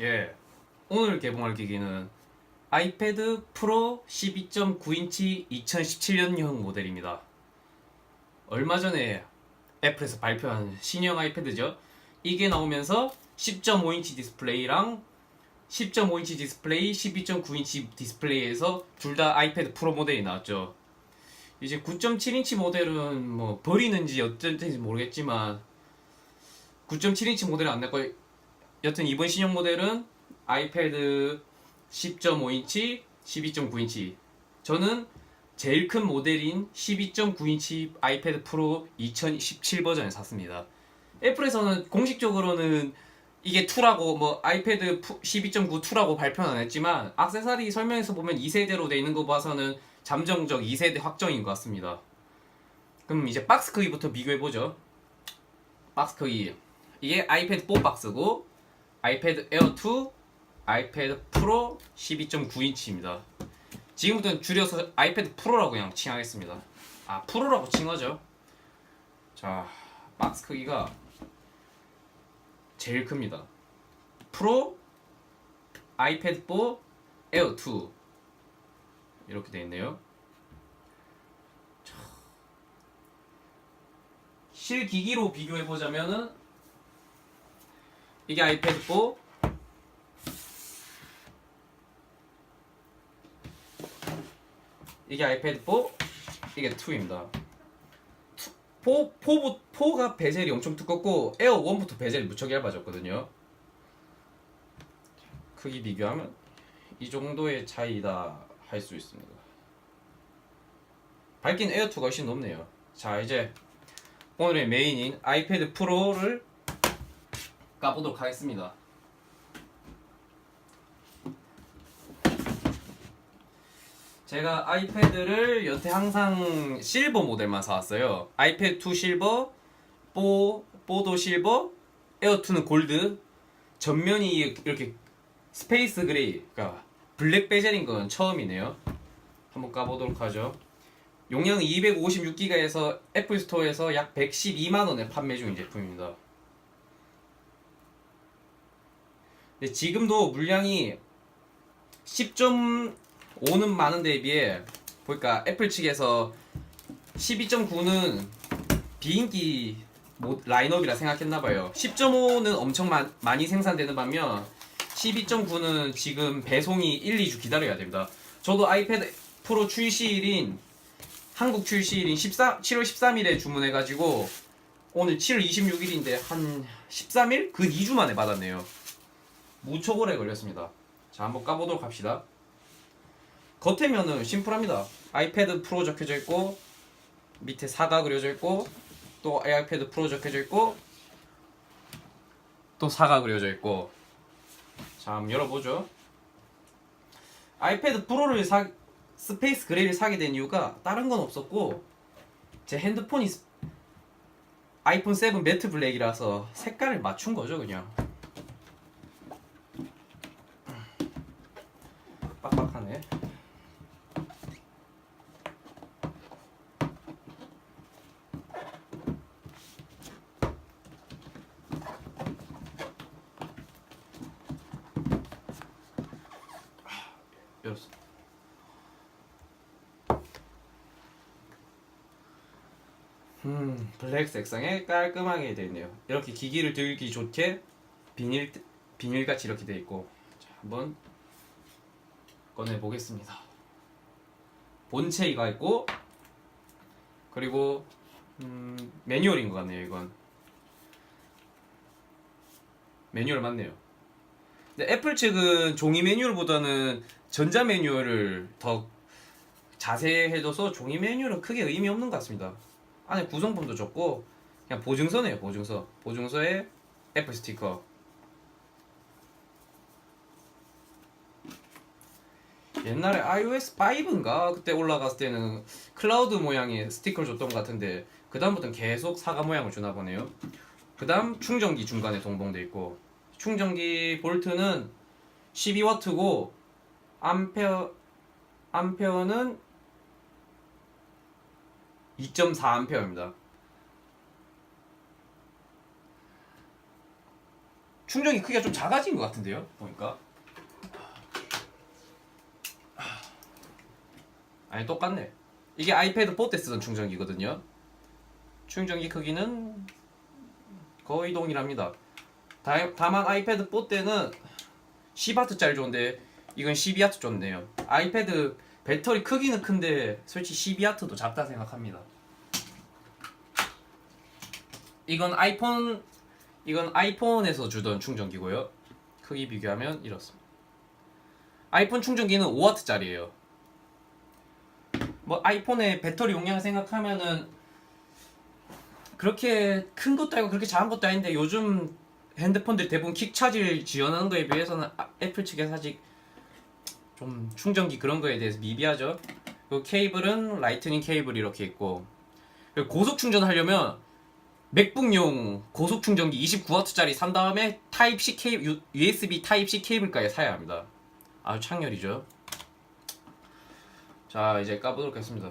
예. 오늘 개봉할 기기는 아이패드 프로 12.9인치 2017년형 모델입니다. 얼마 전에 애플에서 발표한 신형 아이패드죠. 이게 나오면서 10.5인치 디스플레이랑 10.5인치 디스플레이, 12.9인치 디스플레이에서 둘 다 아이패드 프로 모델이 나왔죠. 이제 9.7인치 모델은 뭐 버리는지 어쩐지 모르겠지만 9.7인치 모델은 안낼 거예요. 여튼 이번 신형 모델은 아이패드 10.5인치, 12.9인치. 저는 제일 큰 모델인 12.9인치 아이패드 프로 2017 버전을 샀습니다. 애플에서는 공식적으로는 이게 2라고 뭐 아이패드 12.9 2라고 발표는 안 했지만 악세사리 설명에서 보면 2세대로 돼 있는 거 봐서는 잠정적 2세대 확정인 것 같습니다. 그럼 이제 박스 크기부터 비교해 보죠. 박스 크기. 이게 아이패드 4 박스고 아이패드 에어 2, 아이패드 프로 12.9인치입니다. 지금부터는 줄여서 아이패드 프로라고 그냥 칭하겠습니다. 아 프로라고 칭하죠. 자 박스 크기가 제일 큽니다. 프로, 아이패드 4, 에어 2 이렇게 돼 있네요. 자, 실기기로 비교해 보자면은 이게 아이패드 4 이게 아이패드 4 이게 2입니다. 4, 4, 4가 베젤이 엄청 두껍고 에어 1부터 베젤이 무척 얇아졌거든요. 크기 비교하면 이 정도의 차이다 할 수 있습니다. 밝긴 에어 2가 훨씬 높네요. 자 이제 오늘의 메인인 아이패드 프로를 까보도록 하겠습니다. 제가 아이패드를 여태 항상 실버 모델만 사왔어요. 아이패드 2 실버, 4, 4도 실버, 에어 2는 골드. 전면이 이렇게 스페이스 그레이, 그러니까 블랙 베젤인 건 처음이네요. 한번 까보도록 하죠. 용량 256기가에서 애플 스토어에서 약 112만 원에 판매 중인 제품입니다. 근데 지금도 물량이 10.5는 많은 데에 비해 보니까 애플 측에서 12.9는 비인기 모- 라인업이라 생각했나봐요. 10.5는 엄청 마- 많이 생산되는 반면 12.9는 지금 배송이 1, 2주 기다려야 됩니다. 저도 아이패드 프로 출시일인 한국 출시일인 14, 7월 13일에 주문해가지고 오늘 7월 26일인데 한 13일? 그 2주 만에 받았네요. 오래 걸렸습니다. 자, 한번 까보도록 합시다. 겉에 면은 심플합니다. 아이패드 프로 적혀져 있고 밑에 사가 그려져 있고 또 아이패드 프로 적혀져 있고 또 사가 그려져 있고 자, 한번 열어보죠. 아이패드 프로를 사 스페이스 그레이를 사게 된 이유가 다른 건 없었고 제 핸드폰이 스- 아이폰 7 매트 블랙이라서 색깔을 맞춘 거죠, 그냥. 빡빡하네. 열었어. 음, 블랙 색상에 깔끔하게 되어 있네요. 이렇게 기기를 들기 좋게 비닐 비닐 같이 이렇게 되어 있고. 자, 한번 꺼내 보겠습니다. 본체가 있고 그리고 음, 매뉴얼인 것 같네요. 이건 매뉴얼 맞네요. 애플 측은 종이 매뉴얼보다는 전자 매뉴얼을 더 자세해져서 종이 매뉴얼은 크게 의미 없는 것 같습니다. 안에 구성품도 좋고 그냥 보증서네요. 보증서. 보증서에 애플 스티커. 옛날에 iOS 5인가 그때 올라갔을 때는 클라우드 모양의 스티커를 줬던 것 같은데 그 다음부터는 계속 사과 모양을 주나 보네요. 그 다음 충전기 중간에 동봉돼 있고 충전기 볼트는 12W고 암페어 암페어는 2.4암페어입니다. 충전기 크기가 좀 작아진 것 같은데요? 보니까. 아니 똑같네. 이게 아이패드 4때 쓰던 충전기거든요. 충전기 크기는 거의 동일합니다 다, 다만 아이패드 4 때는 10W짜리 좋은데 이건 12W 좋네요. 아이패드 배터리 크기는 큰데 솔직히 12W도 작다 생각합니다. 이건 아이폰 이건 아이폰에서 주던 충전기고요. 크기 비교하면 이렇습니다. 아이폰 충전기는 5W짜리예요. 뭐 아이폰의 배터리 용량 생각하면은 그렇게 큰 것도 아니고 그렇게 작은 것도 아닌데 요즘 핸드폰들 대부분 킥 차지를 지원하는 거에 비해서는 아- 애플 측에서 아직 좀 충전기 그런 거에 대해서 미비하죠. 그 케이블은 라이트닝 케이블 이렇게 있고 고속 충전하려면 맥북용 고속 충전기 29W짜리 산 다음에 타입 C 케이블 USB 타입 C 케이블까지 사야 합니다. 아주 창렬이죠. 자 이제 까보도록 하겠습니다.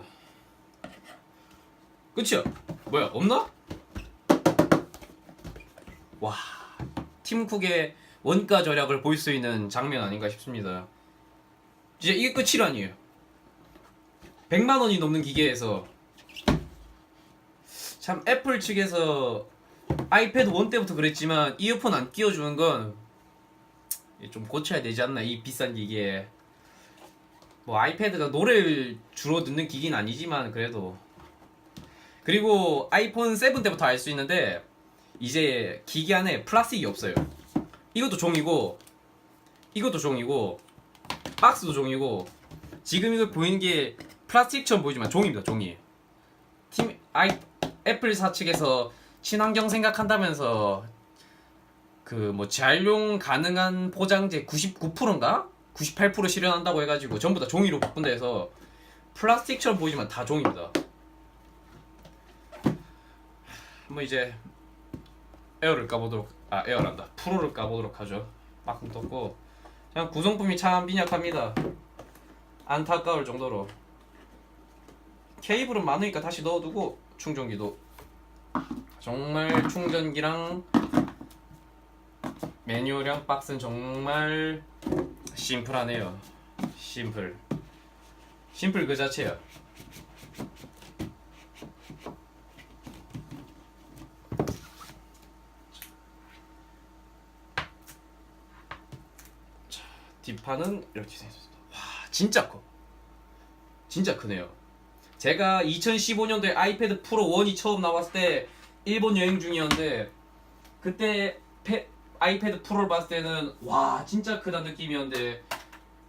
끝이야. 뭐야 없나? 와 팀쿡의 원가 절약을 볼 수 있는 장면 아닌가 싶습니다. 이제 이게 끝이라니에요. 100만 원이 넘는 기계에서 참 애플 측에서 아이패드 1 때부터 그랬지만 이어폰 안 끼워주는 건 좀 고쳐야 되지 않나 이 비싼 기계에 뭐 아이패드가 노래를 주로 듣는 기기는 아니지만 그래도 그리고 아이폰 7 때부터 알 수 있는데 이제 기기 안에 플라스틱이 없어요. 이것도 종이고 이것도 종이고 박스도 종이고 지금 이거 보이는 게 플라스틱처럼 보이지만 종입니다 종이. 팀 아이 애플 사 측에서 친환경 생각한다면서 그 뭐 재활용 가능한 포장재 99%인가 98% 실현한다고 해가지고 전부 다 종이로 바꾼다 해서 플라스틱처럼 보이지만 다 종입니다. 뭐 이제 에어를 까보도록 아 에어란다 프로를 까보도록 하죠. 막금 떴고 그냥 구성품이 참 빈약합니다. 안타까울 정도로 케이블은 많으니까 다시 넣어두고 충전기도 정말 충전기랑 매뉴얼이랑 박스는 정말 심플하네요. 심플. 심플 그 자체야. 자, 뒷판은 이렇게 생겼습니다. 와, 진짜 커. 진짜 크네요. 제가 2015년도에 아이패드 프로 1이 처음 나왔을 때 일본 여행 중이었는데 그때 페- 아이패드 프로를 봤을 때는 와 진짜 크다 느낌이었는데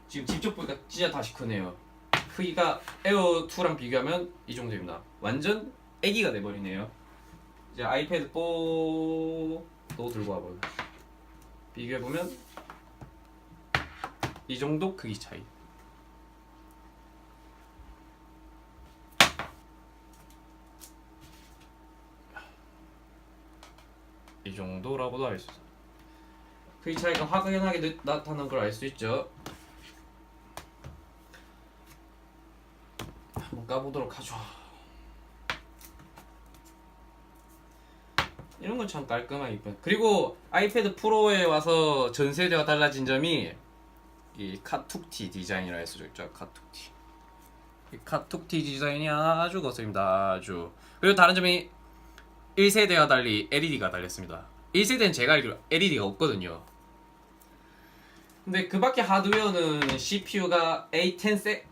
지금 직접 보니까 진짜 다시 크네요. 크기가 에어 2랑 비교하면 이 정도입니다. 완전 애기가 돼버리네요. 이제 아이패드 4도 들고 와봐요. 비교해 보면 이 정도 크기 차이. 이 정도라고도 알 수 있어요. 크기 차이가 확연하게 느- 나타나는 걸알 수 있죠. 한번 까보도록 하죠. 이런 건 참 깔끔하게 이뻐요. 그리고 아이패드 프로에 와서 전 세대가 달라진 점이 이 카툭티 디자인이라 해서 있죠. 카툭티. 이 카툭티 디자인이 아주 거슬립니다. 아주. 그리고 다른 점이 1세대와 달리 LED가 달렸습니다. 1세대는 제가 알기로 LED가 없거든요. 근데 그 밖에 하드웨어는 CPU가 A10 세...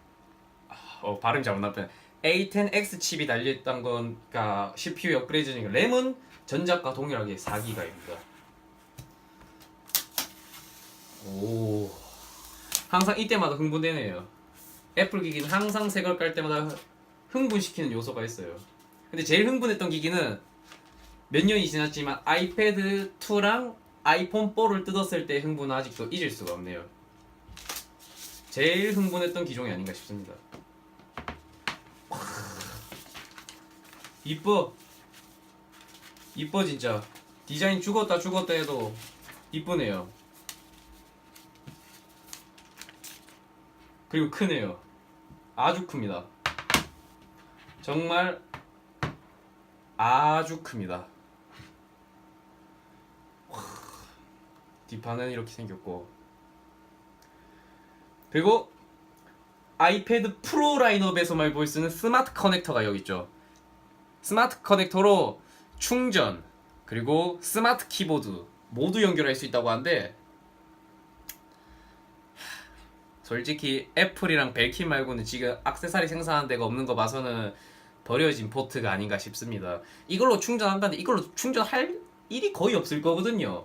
어 발음 잘못 나쁘네. A10X 칩이 달려있던 건가 CPU 업그레이드 중에 램은 전작과 동일하게 4기가입니다. 오 항상 이때마다 흥분되네요. 애플 기기는 항상 새 걸 깔 때마다 흥분시키는 요소가 있어요. 근데 제일 흥분했던 기기는 몇 년이 지났지만 아이패드 2랑 아이폰 4를 뜯었을 때 흥분은 아직도 잊을 수가 없네요. 제일 흥분했던 기종이 아닌가 싶습니다. 이뻐. 이뻐 진짜. 디자인 죽었다 죽었다 해도 이쁘네요. 그리고 크네요. 아주 큽니다. 정말 아주 큽니다. 뒷판은 이렇게 생겼고 그리고 아이패드 프로 라인업에서만 볼 수 있는 스마트 커넥터가 여기 있죠. 스마트 커넥터로 충전 그리고 스마트 키보드 모두 연결할 수 있다고 하는데 솔직히 애플이랑 벨킨 말고는 지금 악세사리 생산하는 데가 없는 거 봐서는 버려진 포트가 아닌가 싶습니다. 이걸로 충전한다는데 이걸로 충전할 일이 거의 없을 거거든요.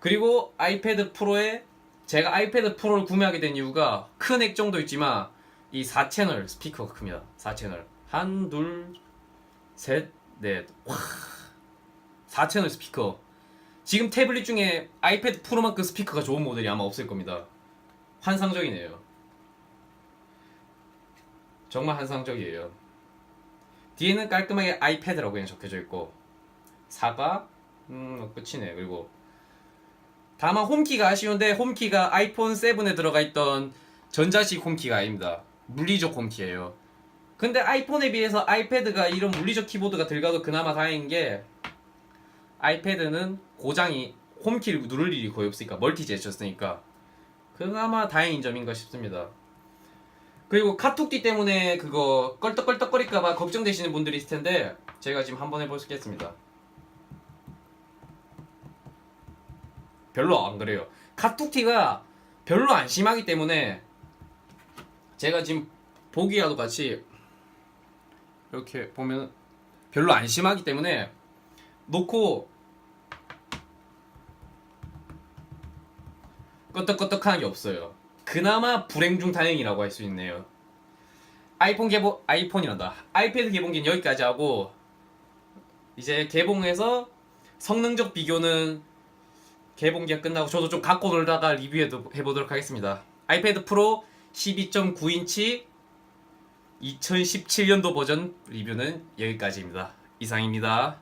그리고 아이패드 프로에 제가 아이패드 프로를 구매하게 된 이유가 큰 액 정도 있지만 이 4채널 스피커가 큽니다. 4채널. 한, 둘, 셋, 넷. 와. 4채널 스피커. 지금 태블릿 중에 아이패드 프로만큼 스피커가 좋은 모델이 아마 없을 겁니다. 환상적이네요. 정말 환상적이에요. 뒤에는 깔끔하게 아이패드라고 그냥 적혀져 있고 사과 음 끝이네 그리고 다만 홈키가 아쉬운데 홈키가 아이폰 7에 들어가 있던 전자식 홈키가 아닙니다. 물리적 홈키예요. 근데 아이폰에 비해서 아이패드가 이런 물리적 키보드가 들어가도 그나마 다행인 게 아이패드는 고장이 홈키를 누를 일이 거의 없으니까 멀티 제쳤으니까 그나마 다행인 점인가 싶습니다. 그리고 카툭띠 때문에 그거 껄떡껄떡거릴까봐 걱정되시는 분들이 있을 텐데 제가 지금 한번 해보겠습니다. 별로 안 그래요. 카툭티가 별로 안 심하기 때문에 제가 지금 보기와도 같이 이렇게 보면 별로 안 심하기 때문에 놓고 끄떡끄떡하는 게 없어요. 그나마 불행 중 다행이라고 할 수 있네요. 아이폰 개봉 아이폰이란다. 아이패드 개봉기는 여기까지 하고 이제 개봉해서 성능적 비교는 개봉기가 끝나고 저도 좀 갖고 놀다가 리뷰해도 해보도록 하겠습니다. 아이패드 프로 12.9인치 2017년도 버전 리뷰는 여기까지입니다. 이상입니다.